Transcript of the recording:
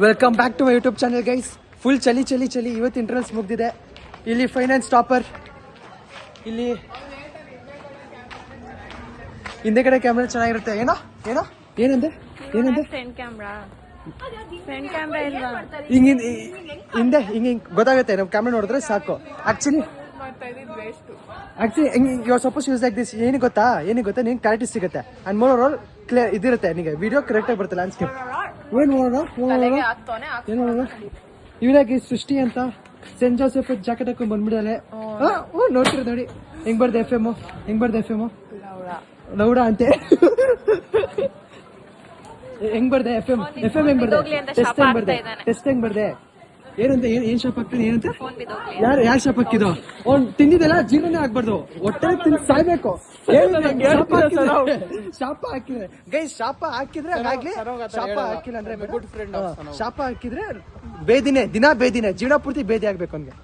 Welcome back to my YouTube channel guys full ಚಲಿ ಚಲಿ ಚಲಿ ಇವತ್ತು ಇಂಟ್ರೆನ್ಸ್ ಮುಗ್ದಿದೆ. ಇಲ್ಲಿ ಫೈನಾನ್ಸ್ ಟಾಪರ್ ಇಲ್ಲಿ ಹಿಂದೆ ಕಡೆ ಕ್ಯಾಮ್ರಾ ಚೆನ್ನಾಗಿರುತ್ತೆ. ಏನೋ? ಏನೋ? ಏನಂದೆ? ಏನಂದೆ? ಹಿಂದೆ ಹಿಂಗ್ ಹಿಂಗ್- ಹಿಂದೆ ಹಿಂಗೆ ಹಿಂಗೆ ಗೊತ್ತಾಗುತ್ತೆ. ನಮ್ಮ ಕ್ಯಾಮ್ರಾ ನೋಡಿದ್ರೆ ಸಾಕು. ಆಕ್ಚುಲಿ ಆಕ್ಚುಲಿ ಹಿಂಗ್ ಇವಾಗ ಸಪೋಸ್ ಯೂಸ್ ಲೈಕ್ ದಿಸ್ ಏನಿಗೆ ಗೊತ್ತಾ? ಏನಿಗೆ ಗೊತ್ತಾ? ನಿಂಗೆ ಕ್ಲಾರಿಟಿ ಸಿಗುತ್ತೆ. ಅಂಡ್ ಮೋರ್ ಓವರ್ ಕ್ಲಿಯರ್ ಇದಿರುತ್ತೆ ನಿಮಗೆ ವಿಡಿಯೋ ಕರೆಕ್ಟಾಗಿ ಬರುತ್ತೆ ಲ್ಯಾಂಡ್ಸ್ಕೇಪ್ ಏನು ನೋಡೋಣ ಇವರಾಗಿ ಸೃಷ್ಟಿ ಅಂತ ಸೆಂಟ್ ಜೋಸೆಫ್ ಜಾಕೆಟ್ ಹಾಕೊಂಡ್ ಬಂದ್ಬಿಡಲೆ ಓ. ನೋಡ್ತಿರ ನೋಡಿ. ಹೆಂಗ್ ಬರ್ದೆ ಎಫ್ ಎಂ ಹೆಂಗ್ ಬರ್ದೆ ಎಫ್ ಎಂ ಲೌಡ. ಅಂತೆ. ಹೆಂಗ್ ಬರ್ದೆ ಎಫ್ ಎಂ ಎಫ್ ಎಂ ಹೆಂಗ್ ಬರ್ದೆ ಟೆಸ್ಟ್ ಹೆಂಗ್ ಬರ್ದೆ ಟೆಸ್ಟ್ ಹೆಂಗ್ ಬರ್ದೆ ಏನಂತ ಏನ್ ಏನ್ ಶಾಪ್ ಹಾಕ್ತೀನಿ ಏನಂತ? ಯಾರು ಯಾರು ಶಾಪ್ ಹಾಕಿದ್ದು? ಅವ್ನ್ ತಿಂದಿದ್ದೆಲ್ಲ ಜೀವನೇ ಆಗ್ಬಾರ್ದು. ಹೊಟ್ಟೆ ತಿಂದು ಸಾಯ್ಬೇಕು. ಶಾಪ ಹಾಕಿದ್ರೆ ಗೈ ಶಾಪ ಹಾಕಿದ್ರೆ ಆಗ್ಲಿ ಶಾಪ ಹಾಕಿಲ್ಲ ಅಂದ್ರೆ ಶಾಪ ಹಾಕಿದ್ರೆ ಬೇದಿನೇ ದಿನ ಬೇದಿನೇ ಜೀವನ ಪೂರ್ತಿ ಬೇದಿ ಆಗ್ಬೇಕು ಅವ್ನಿಗೆ.